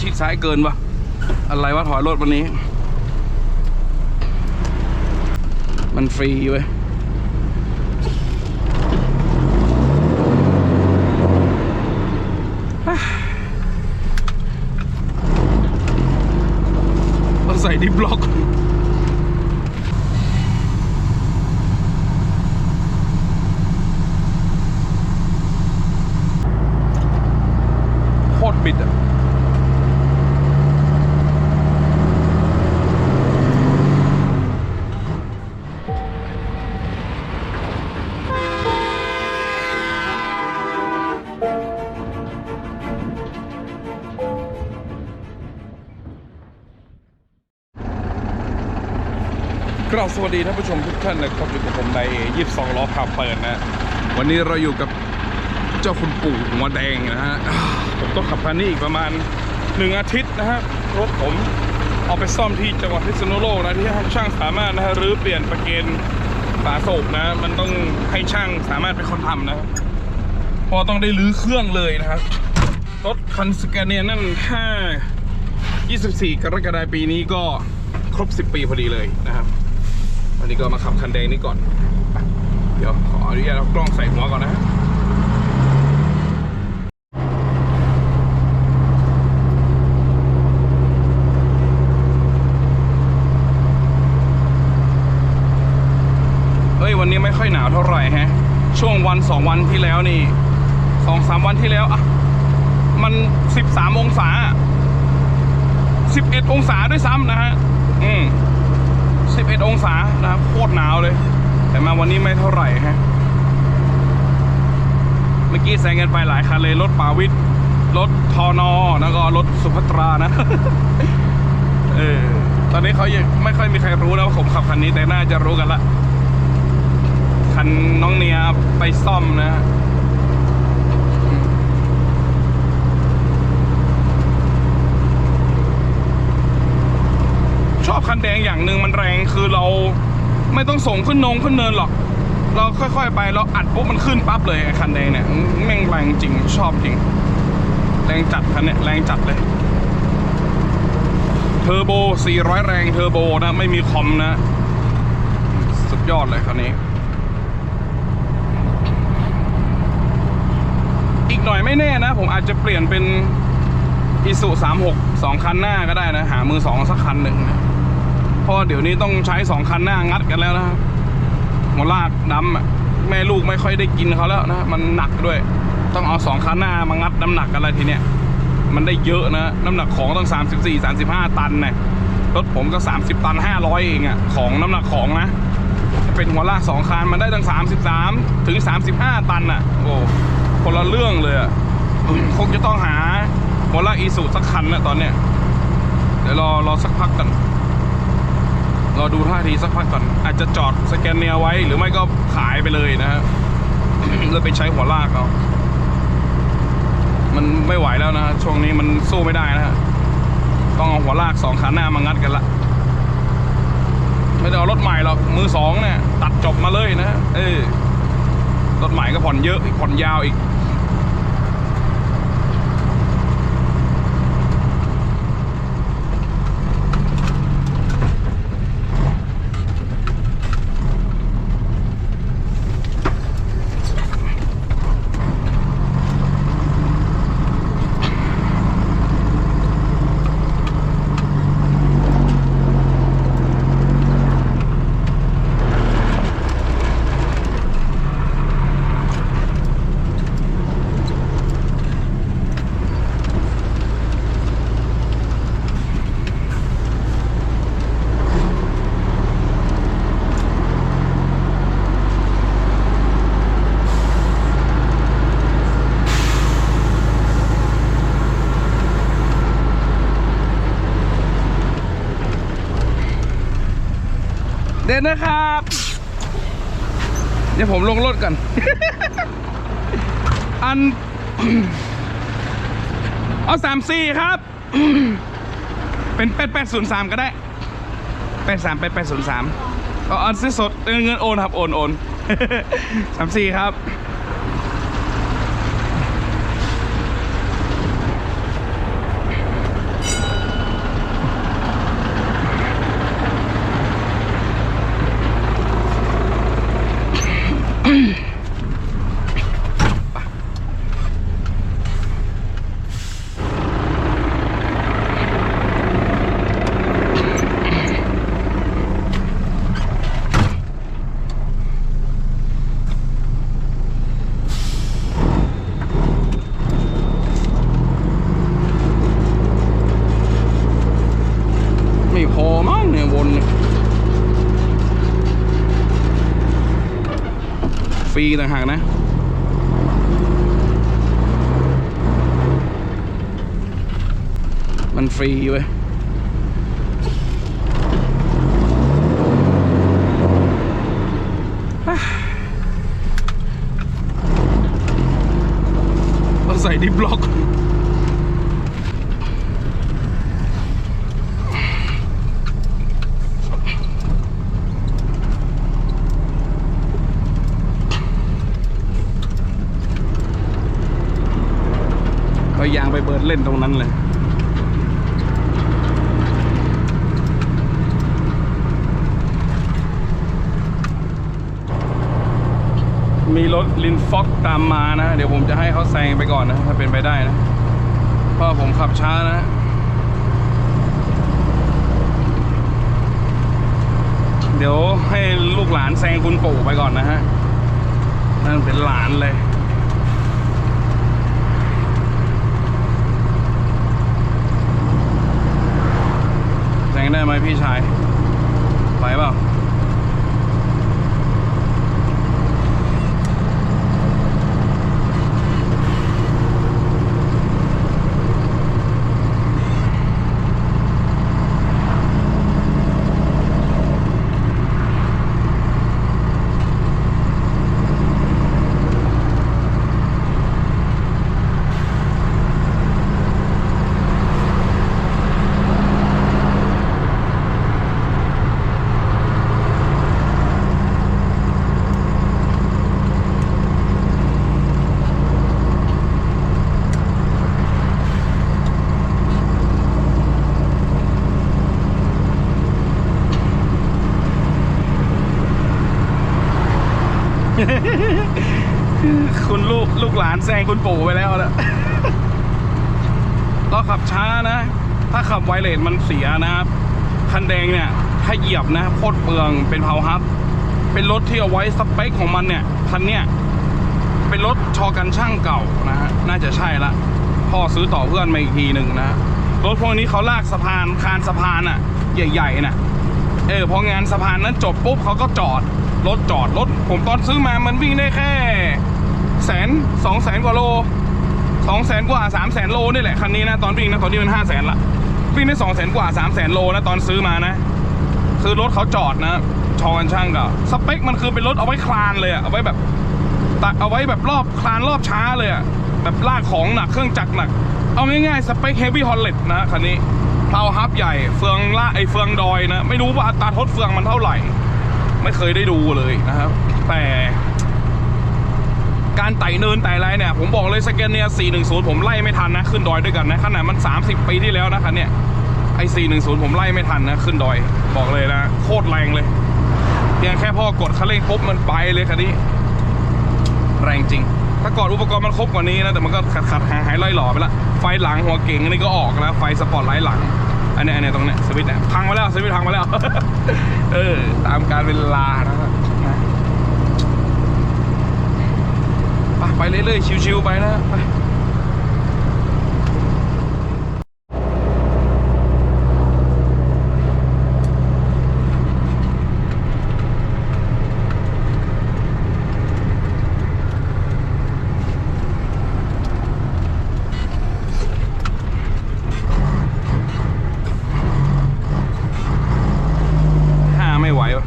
ชิดซ้ายเกินวะอะไรวะถอยรถวันนี้ มันฟรีเว้ยต้องใส่ดิบล็อก กราบสวัสดีท่านผู้ชมทุกท่านนะครับอยู่กับผมใน22ล้อขับเปิดนะ วันนี้เราอยู่กับเจ้าคุณปู่หัวแดงนะฮะผมต้องขับคันนี้อีกประมาณหนึ่งอาทิตย์นะฮะรถผมเอาไปซ่อมที่จังหวัดพิษณุโลกนะที่ช่างสามารถนะฮะรื้อเปลี่ยนประเกณฑ์ฝาโศกนะ มันต้องให้ช่างสามารถเป็นคนทำนะพอต้องได้รื้อเครื่องเลยนะครับรถคันสแกเนียนั่นถ้า24 กรกฎาคมปีนี้ก็ครบ 10 ปีพอดีเลยนะครับ วันนี้ก็มาขับคันแดงนี้ก่อน เดี๋ยวขออนุญาตเอากล้องใส่หัวก่อนนะเอ้ยวันนี้ไม่ค่อยหนาวเท่าไหร่ฮะ ช่วงวันสองวันที่แล้วนี่สองสามวันที่แล้วอะมันสิบสามองศาสิบเอ็ดองศาด้วยซ้ำนะฮะ อืม 11 องศานะครับโคตรหนาวเลย แต่มาวันนี้ไม่เท่าไหร่ฮะเมื่อกี้แซงกันไปหลายคันเลยรถปาวิทรถทอนอแล้วก็รถสุภัตรานะเออตอนนี้เขายังไม่ค่อยมีใครรู้แล้วว่าผมขับคันนี้แต่น่าจะรู้กันละคันน้องเนียไปซ่อมนะฮะ ช อบคันแดงอย่างหนึ่งมันแรงคือเราไม่ต้องส่งขึ้นนงขึ้นเนินหรอก เราค่อยๆไปเราอัดปุ๊บมันขึ้นปั๊บเลยไอ้คันแดงเนี่ยแม่งแรงจริงชอบจริง แรงจัดคันเนี่ยแรงจัดเลยเทอร์โบ 400 แรงเทอร์โบนะไม่มีคอมนะ สุดยอดเลยคันนี้ อีกหน่อยไม่แน่นะ ผมอาจจะเปลี่ยนเป็นอีสุ36 2 คันหน้าก็ได้นะ หามือสองสักคันหนึ่งนะ เพราะเดี๋ยวนี้ต้องใช้สองคันหน้างัดกันแล้วนะหัวลากดำอะแม่ลูกไม่ค่อยได้กินเขาแล้วนะมันหนักด้วย ต้องเอาสองคันหน้ามางัดน้ำหนักอะไรทีเนี้ยมันได้เยอะนะน้ำหนักของต้อง 34 35 ตันนะรถผมก็ 30 ตัน 500 เองอะของน้ำหนักของนะเป็นหัวลากสองคันมันได้ตั้ง 33 ถึง 35 ตันอะโอ้คนละเรื่องเลยอะคงจะต้องหาหัวลากอีสูสักคันนะตอนเนี้ยเดี๋ยวรอรอสักพักก่อ นรอดูท่าทีสักพักก่อน อาจจะจอดสแกนเนียไว้ หรือไม่ก็ขายไปเลยนะฮะแล้วไปใช้หัวลากเอามันไม่ไหวแล้วนะช่วงนี้มันสู้ไม่ได้นะฮะต้องเอาหัวลากสองขาหน้ามางัดกันละไม่ได้เอารถใหม่หรอกมือสองเนี่ยตัดจบมาเลยนะฮะเออรถใหม่ก็ผ่อนเยอะอีกผ่อนยาวอีก เด่นะครับ เดี๋ยวผมลงรถก่อน อัน เอาสามสี่ครับ เป็นแปดแปดศูนย์สามก็ได้แปดสามแปดแปดศูนย์สามเอาอันซื้อสดเงินเงินโอนครับ โอนโอนสามสี่ครับ เไม่พอมั้งเนี่ยวนเนี่ยฟรี ต่างหากนะ มันฟรีเว้ยต้องใส่ดิบล็อกยางไป เล่นตรงนั้นเลย มีรถลินฟ็อกตามมานะ เดี๋ยวผมจะให้เขาแซงไปก่อนนะ ถ้าเป็นไปได้นะ เพราะผมขับช้านะเดี๋ยวให้ลูกหลานแซงคุณปู่ไปก่อนนะฮะ นั่นเป็นหลานเลย แซง ได้ไหมพี่ชาย ไปเปล่า คุณลูกลูกหลานแซงคุณปู่ไปแล้วแล้วก็ขับช้านะ ถ้าขับไวเลสมันเสียนะครับ คันแดงเนี่ย ถ้าเหยียบนะโคตรเปลืองเป็นเพาฮับ เป็นรถที่เอาไว้สเปคของมันเนี่ย คันเนี้ยเป็นรถชอกันช่างเก่านะฮะ น่าจะใช่ละ พ่อซื้อต่อเพื่อนมาอีกทีหนึ่งนะ รถพวกนี้เขาลากสะพานคานสะพานอะใหญ่ๆน่ะ เออพองานสะพานนั้นจบปุ๊บเขาก็จอด รถจอดรถผมตอนซื้อมามันวิ่งได้แค่ แสนสองแสนกว่าโลสองแสนกว่าสามแสนโลนี่แหละคันนี้นะตอนวิ่งนะตอนนี้มันห้าแสนละวิ่งได้สองแสนกว่าสามแสนโลนะตอนซื้อมานะคือรถเขาจอดนะชอกันช่างกับสเปคมันคือเป็นรถเอาไว้คลานเลยอะเอาไว้แบบตักเอาไว้แบบรอบคลานรอบช้าเลยอะแบบลากของหนักเครื่องจักรหนัก เอาง่ายๆสเปคเฮฟวี่ฮอลเลตนะคันนี้เพลาฮับใหญ่เฟืองละไอเฟืองดอยนะ ไม่รู้ว่าอัตราทดเฟืองมันเท่าไหร่ ไม่เคยได้ดูเลยนะครับ แต่ การไต่เนินไต่ไรเนี่ย ผมบอกเลยสแกนเนีย410 ผมไล่ไม่ทันนะ ขึ้นดอยด้วยกันนะขนาดมัน 30 ปีที่แล้วนะคันเนี่ยไอ้410 ผมไล่ไม่ทันนะ ขึ้นดอยบอกเลยนะ โคตรแรงเลย เพียงแค่พ่อกดคันเร่งปุ๊บมันไปเลยคันนี้ แรงจริง ถ้ากอนอุปกรณ์มันครบกว่านี้นะแต่มันก็ขัดขัดหายหายล่ยหล่อไปละไฟหลังหัวเก่งอันนี้ก็ออกแล้วไฟสปอตไลท์หลังอันนี้อันนี้ตรงเนี้ยสวิตช์เนี่ยพังไปแล้วสวิตช์พังไปแล้ว เออตามการเวลานะครับนะ ไปเรื่อยๆชิวๆไปนะไปห้าไม่ไหววะ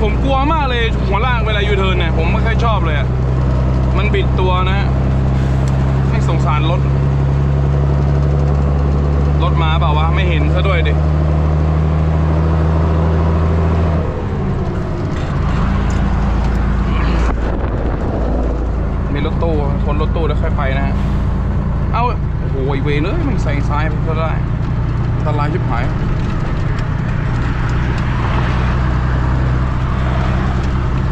ผมกลัวมากเลยหัวลากเวลายูเทิร์นเนี่ย ผมไม่ค่อยชอบเลยอะมันบิดตัวนะฮะให้สงสารรถ รถมาเปล่าวะ ไม่เห็นซะด้วยดิ มีรถตู้คนรถตู้แล้วค่อยไปนะฮะ เอาโอ้โหไอเวรเลยไม่ใส่ซ้ายไปก็ได้ทลายชิบหาย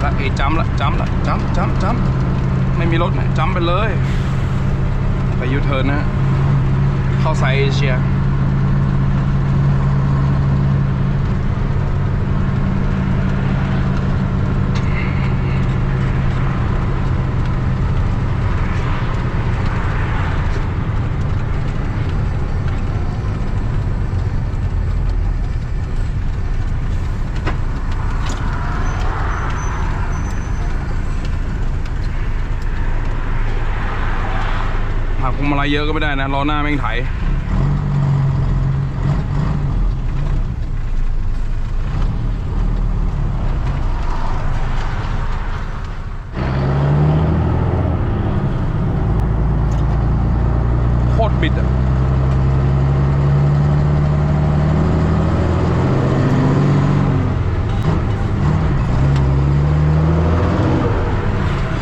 ละเอยจำละจำละจำจำจำไม่มีรถนะจำไปเลย ไปยูเทิร์นนะฮะเข้าไซเอเชีย หักพวงมาลัยเยอะก็ไม่ได้นะล้อหน้าแม่งไถโคตรบิดอะ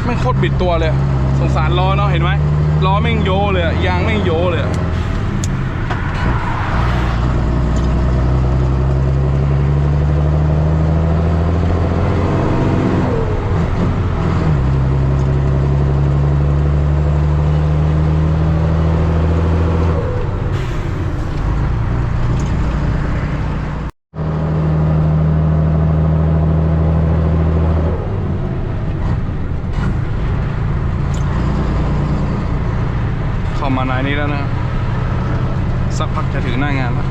ไม่โคตรบิดตัวเลยอะสงสารล้อเนาะเห็นไหมล้อแม่งโยเลยอะยางแม่งโยเลยอะ เข้ามานายนี้แล้วนะสักพักจะถึงหน้างานแล้ว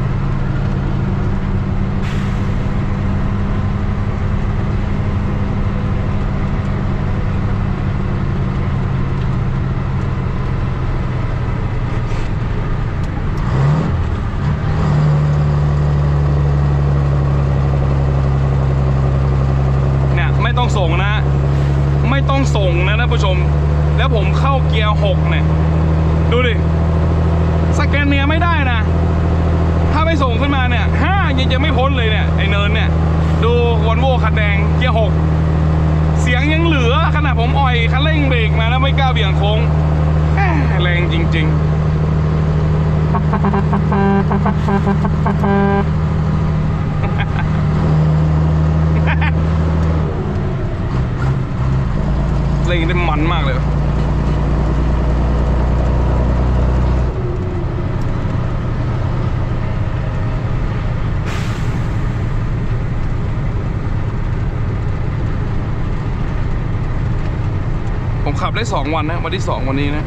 เนี่ยไม่ต้องส่งนะ ไม่ต้องส่งนะท่านผู้ชม แล้วผมเข้าเกียร์หกเนี่ย ดูดิ สแกนเนียไม่ได้นะ ถ้าไม่ส่งขึ้นมาเนี่ยห้ายังจะไม่พ้นเลยเนี่ย ไอเนินเนี่ย ดูวอนโวคันแดงเกียร์หกเสียงยังเหลือขนาดผมอ่อยคันเร่งเบรกมาแล้วไม่กล้าเบี่ยงโค้งแหม่แรงจริง เร่งได้มันมากเลยผมขับได้สองวันนะ วันที่สองวันนี้นะ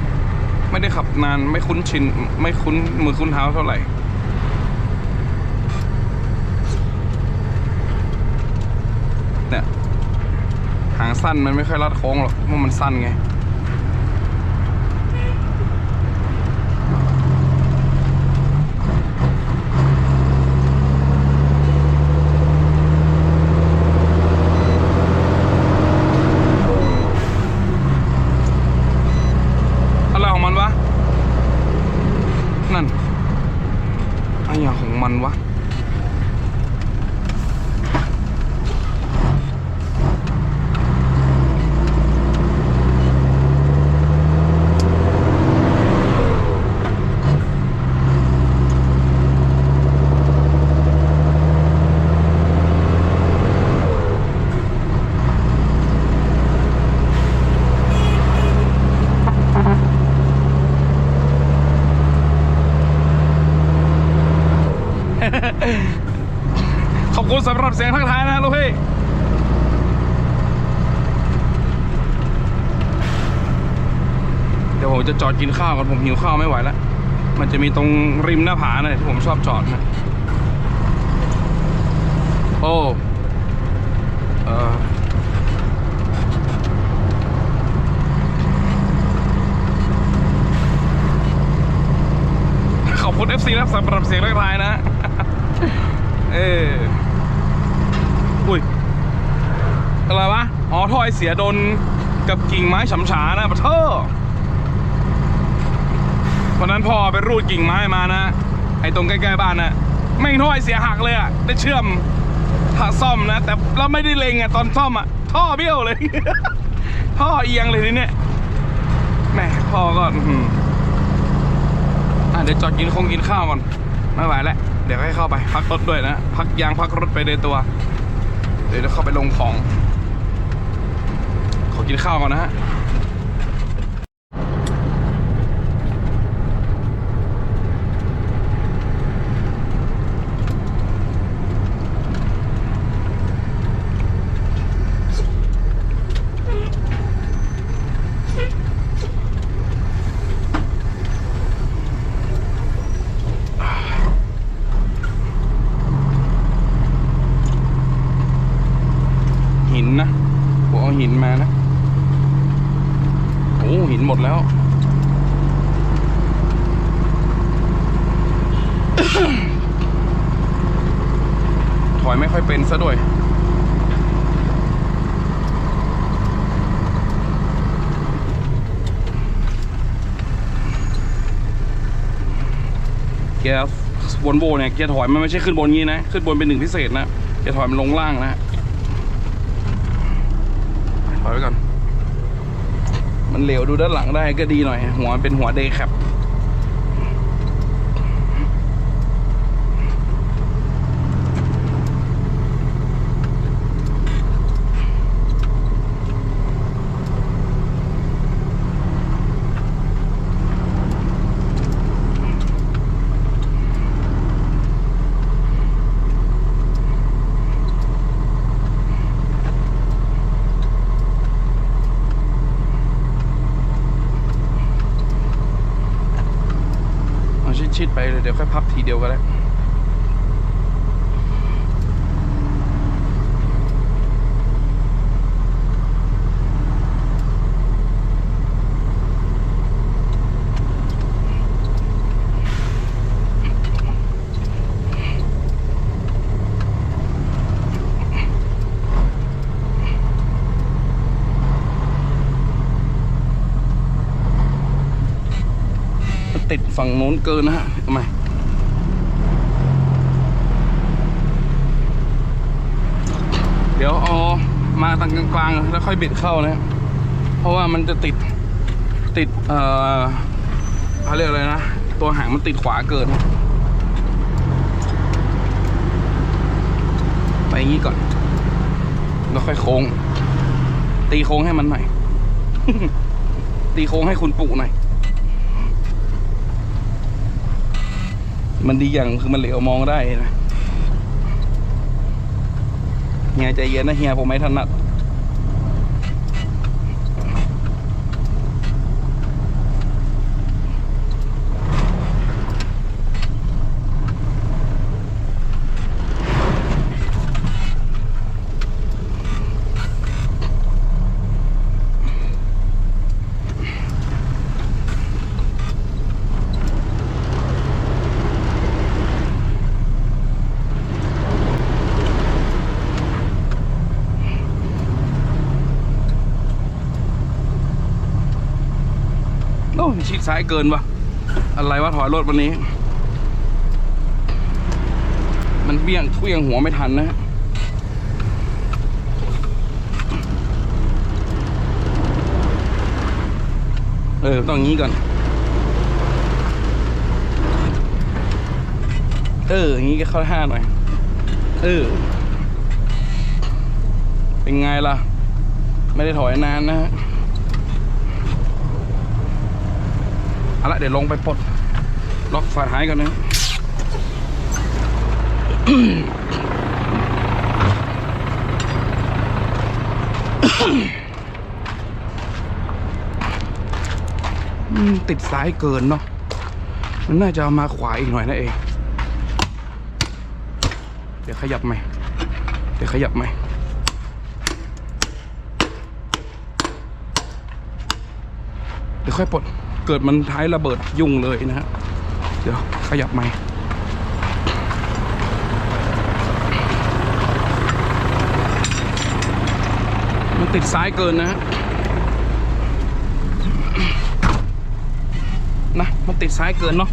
ไม่ได้ขับนานไม่คุ้นชิน ไม่คุ้นมือคุ้นเท้าเท่าไหร่ เนี่ยหาง สั้นมันไม่ค่อยรัดโค้งหรอกเพราะมันสั้นไง อะไรของมันวะ นั่นอะไรอย่างของมันวะ ขอบคุณสำหรับเสียงทักทายนะลูกพี่ เดี๋ยวผม จะจอดกินข้าวกันผมหิวข้าวไม่ไหวแล้ว มันจะมีตรงริมหน้าผาเนี่ยที่ผมชอบจอดนะโอ้เออขอบคุณ FC นะสำหรับเสียงทักทายนะ เอออุ้ย อะไรวะ อ๋อท่อไอเสียโดนกับกิ่งไม้ฉำฉานะปะเทอ วันนั้นพ่อไปรูดกิ่งไม้มานะ ไอ้ตรงใกล้ๆบ้านนะแม่งท่อไอเสียหักเลยอะได้เชื่อมถ้าซ่อมนะ แต่เราไม่ได้เลงอะตอนซ่อมอะท่อเบี้ยวเลย ท่อเอียงเลยทีเนี้ยแม่พ่อก็อื้อหืออะเดี๋ยวจอดกินคงกินข้าวก่อนไม่ไหวแล้วเดี๋ยวให้เข้าไปพักรถด้วยนะพักยางพักรถไปในตัว เดี๋ยวจะเข้าไปลงของ ขอกินข้าวก่อนนะฮะ หินนะผมเอาหินมานะ โอ้หินหมดแล้ว ถอยไม่ค่อยเป็นซะด้วยเกียร์วนโวเนี่ยเกียร์ถอยมันไม่ใช่ขึ้นบนงี้นะ ขึ้นบนเป็นหนึ่งพิเศษนะเกียร์ถอยมันลงล่างนะถอยไว้ก่อนมันเหลวดูด้านหลังได้ก็ดีหน่อย หัวเป็นหัวเดย์แคปเอา ชิดไปเลยเดี๋ยวค่อยพับทีเดียวก็ได้ติดฝั่งโน้นเกินนะฮะทำไม เดี๋ยวเอามาทางกลางๆ แล้วค่อยบิดเข้านะ เพราะว่ามันจะติดติดเอ่อเขาเรียกอะไรนะ ตัวหางมันติดขวาเกิน ไปอย่างนี้ก่อน แล้วค่อยโค้ง ตีโค้งให้มันหน่อย ตีโค้งให้คุณปู่หน่อย มันดีอย่างคือมันเหลียวมองได้นะเฮียใจเย็นนะเฮียผมไม่ถนัด ซ้ายเกินวะอะไรวะถอยรถวันนี้ มันเบี้ยงเคลี้ยงหัวไม่ทันนะฮะเออ ต้องงี้ก่อน เออ อย่างนี้ก็เข้าท่าหน่อย เออ เป็นไงล่ะ ไม่ได้ถอยนานนะฮะ เอาละเดี๋ยวลงไปปลดล็อกฝาท้ายกันนะติดซ้ายเกินเนาะ มันน่าจะเอามาขวาอีกหน่อยนะเอง เดี๋ยวขยับใหม่เดี๋ยวขยับใหม่เดี๋ยวค่อยปลด เกิดมันท้ายระเบิดยุ่งเลยนะฮะ เดี๋ยวขยับใหม่มันติดซ้ายเกินนะฮะนะมันติดซ้ายเกินเนาะ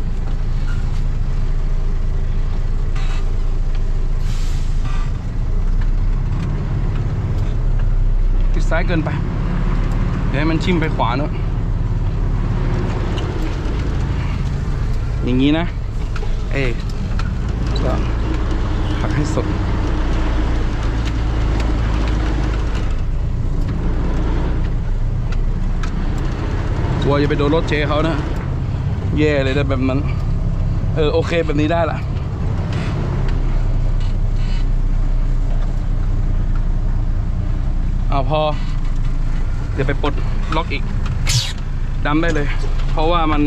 ติดซ้ายเกินไป เดี๋ยวให้มันชิมไปขวาเนอะ อย่างนี้นะ เอ้ยก็ผักให้สดกลัวจะไปโดนรถเชเขานะ แย่เลยนะแบบนั้น เออ โอเคแบบนี้ได้ละเอาพอ เดี๋ยวไปปลดล็อกอีกดำได้เลย เพราะว่ามัน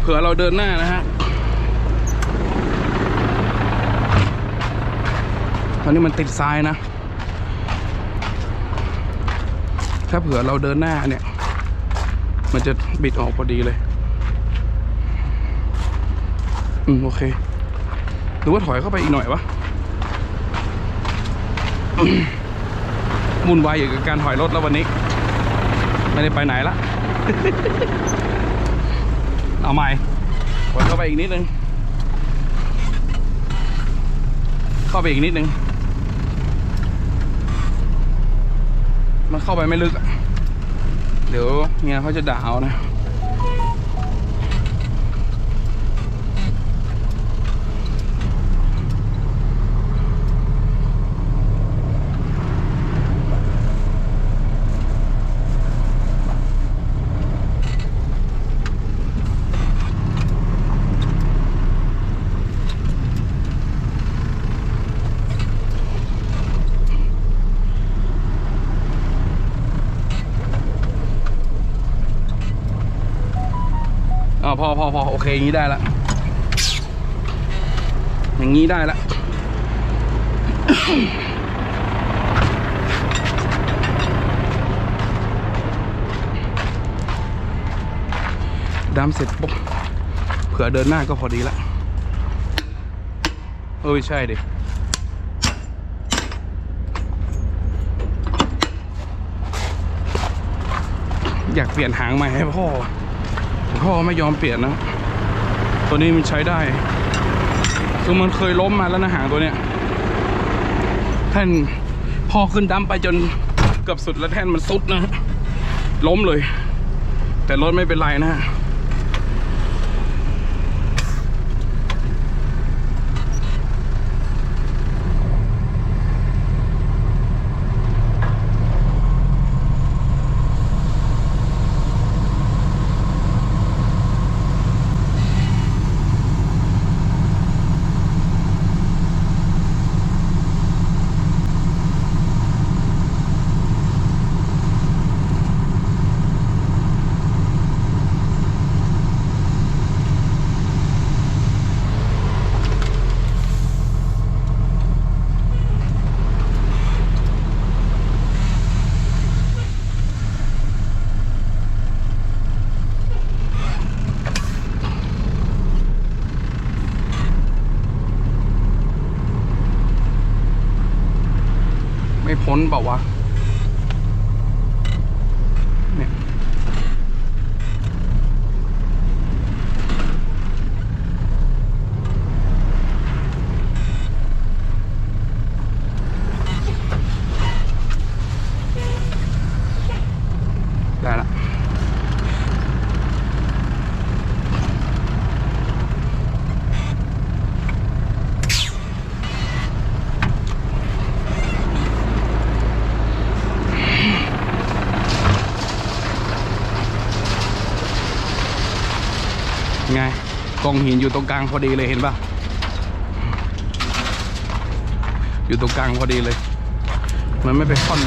เผื่อเราเดินหน้านะฮะตอนนี้มันติดซ้ายนะ ถ้าเผื่อเราเดินหน้าเนี่ย มันจะบิดออกพอดีเลย อืม โอเค หรือว่าถอยเข้าไปอีกหน่อยวะมวุ่นวายอยู่กับการถอยรถแล้ววันนี้ ไม่ได้ไปไหนละ เอาใหม่กดเข้าไปอีกนิดนึง เข้าไปอีกนิดนึง มันเข้าไปไม่ลึก เดี๋ยวเมียเขาจะด่าเอานะ อพอพอพอโอเคอย่างนี้ได้ละ อย่างนี้ได้ละดำเสร็จปุ๊บเผื่อเดินหน้าก็พอดีละเออใช่ดิอยากเปลี่ยนหางใหม่ให้พ่อ พ่อไม่ยอมเปลี่ยนนะ ตัวนี้มันใช้ได้ คือมันเคยล้มมาแล้วนะหางตัวเนี้ย แท่นพ่อขึ้นดั้มไปจนเกือบสุดแล้วแท่นมันสุดนะฮะล้มเลย แต่รถไม่เป็นไรนะฮะ ไม่พ้นเปล่าวะเนี่ย ได้ละ ไงกอง หินอยู่ตรงกลางพอดีเลยเห็นปะอยู่ตรงกลางพอดีเลย มันไม่ไปค่อน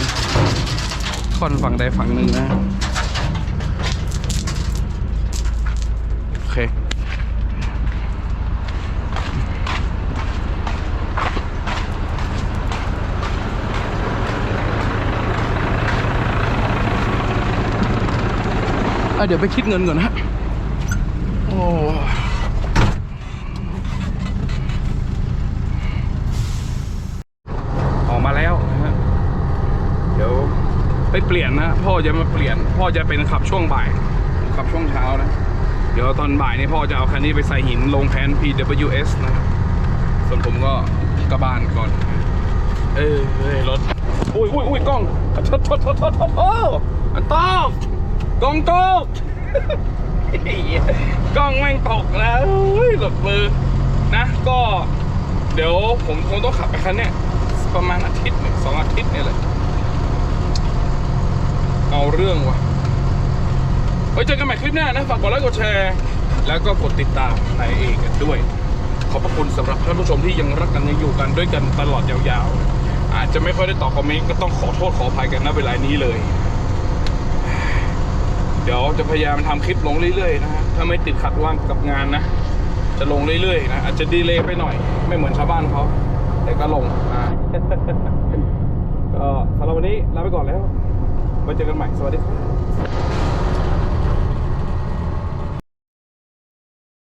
ค่อนฝั่งใดฝั่งหนึ่งนะโอเคอะเดี๋ยวไปคิดเงินก่อนนะฮะโอ้ออกมาแล้วนะฮะ เดี๋ยว เฮ้ย เปลี่ยนนะพ่อจะมาเปลี่ยน พ่อจะเป็นขับช่วงบ่าย ขับช่วงเช้านะ เดี๋ยวตอนบ่ายนี้พ่อจะเอาคันนี้ไปใส่หินลงแพน PWS นะส่วนผมก็กระบานก่อน เออเฮ้ยรถอุ้ยอุ้ยอุ้ยกล้องชดชดชดชดชดโอ้อันตอกกล้องตกกล้องแม่งตกแล้วหลุดมือนะก็ เดี๋ยวผมคงต้องขับไปคันเนี้ยประมาณอาทิตย์หนึ่งสองอาทิตย์เนี่ยแหละ เอาเรื่องว่ะไว้เจอกันใหม่คลิปหน้านะ ฝากกดไลค์กดแชร์ แล้วก็กดติดตามในเอกกันด้วย ขอบพระคุณสำหรับท่านผู้ชมที่ยังรักกันยังอยู่กันด้วยกันตลอดยาวๆ อาจจะไม่ค่อยได้ตอบคอมเมนต์ก็ต้องขอโทษขออภัยกันณเวลานี้เลย เดี๋ยวจะพยายามทำคลิปลงเรื่อยๆนะฮะถ้าไม่ติดขัดว่างกับงานนะ จะลงเรื่อยๆนะอาจจะดีเลย์ไปหน่อย ไม่เหมือนชาวบ้านเขาแต่ก็ลงอ่าก็สำหรับวันนี้ลาไปก่อนแล้ว ไว้เจอกันใหม่ สวัสดีครับ